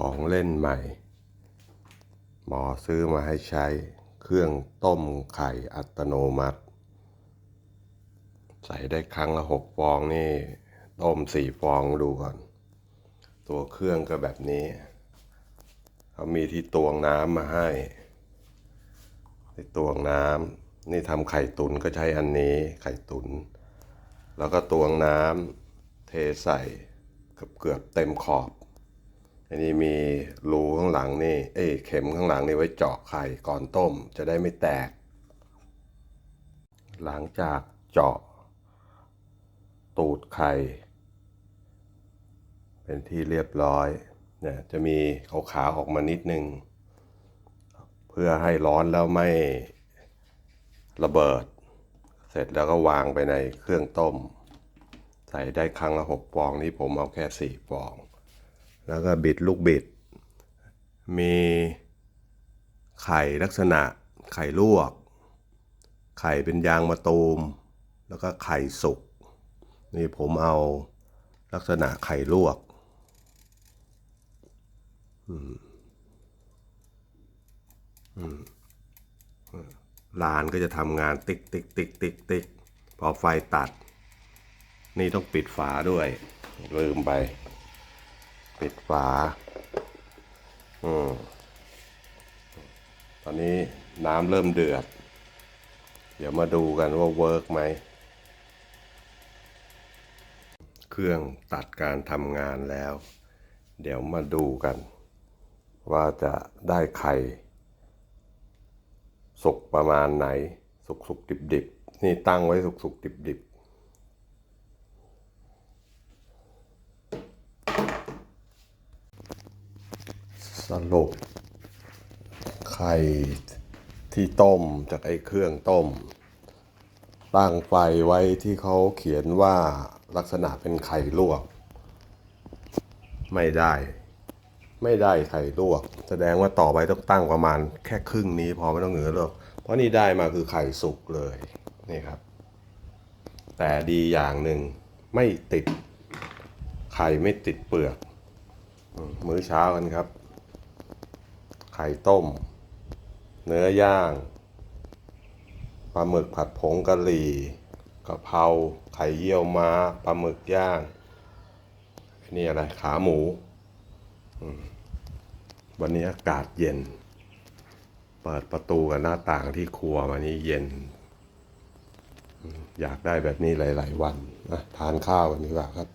ของเล่นใหม่ หมอซื้อมาให้ใช้เครื่องต้มไข่อัตโนมัติ ใส่ได้ครั้งละหกฟองนี่ ต้มสี่ฟองดูก่อน ตัวเครื่องก็แบบนี้เขามีที่ตวงน้ำมาให้ที่ตวงน้ำนี่ทำไข่ตุนก็ใช้อันนี้ไข่ตุน แล้วก็ตวงน้ำเทใส่เกือบเกือบเต็มขอบ อันนี้มีรูข้างหลังนี่ เอ้เข็มข้างหลังนี่ไว้เจาะไข่ก่อนต้ม จะได้ไม่แตก หลังจากเจาะ ตูดไข่ เป็นที่เรียบร้อยเนี่ยจะมีขาวๆออกมานิดนึง เพื่อให้ร้อนแล้วไม่ระเบิด เสร็จแล้วก็วางไปในเครื่องต้ม ใส่ได้ครั้งละหกฟองนี่ผมเอาแค่สี่ฟอง แล้วก็บิดลูกบิด มีไข่ลักษณะไข่ลวก ไข่เป็นยางมะตูม แล้วก็ไข่สุก นี่ผมเอาลักษณะไข่ลวกลานก็จะทำงานติ๊กติ๊กติ๊กติ๊กติ๊กพอไฟตัด นี่ต้องปิดฝาด้วยลืมไป ปิดฝา อืม ตอนนี้น้ำเริ่มเดือด เดี๋ยวมาดูกันว่าเวิร์กไหม เครื่องตัดการทำงานแล้ว เดี๋ยวมาดูกัน ว่าจะได้ไข่สุกประมาณไหน สุกสุกดิบดิบนี่ตั้งไว้สุกสุกดิบดิบๆ สรุป ไข่ที่ต้มจากไอ้เครื่องต้ม ตั้งไฟไว้ที่เขาเขียนว่าลักษณะเป็นไข่ลวก ไม่ได้ ไม่ได้ไข่ลวก แสดงว่าต่อไปต้องตั้งประมาณแค่ครึ่งนี้พอไม่ต้องเหนือหรอกเพราะนี่ได้มาคือไข่สุกเลยนี่ครับ แต่ดีอย่างหนึ่งไม่ติดไข่ไม่ติดเปลือก มื้อเช้ากันครับ ไข่ต้ม เนื้อย่างปลาหมึกผัดผงกะหรี่กะเพราไข่เยี่ยวม้าปลาหมึกย่างนี่อะไรขาหมู วันนี้อากาศเย็น เปิดประตูกับหน้าต่างที่ครัวมานี่เย็น อยากได้แบบนี้หลาย ๆ วันนะทานข้าวกันดีกว่าครับ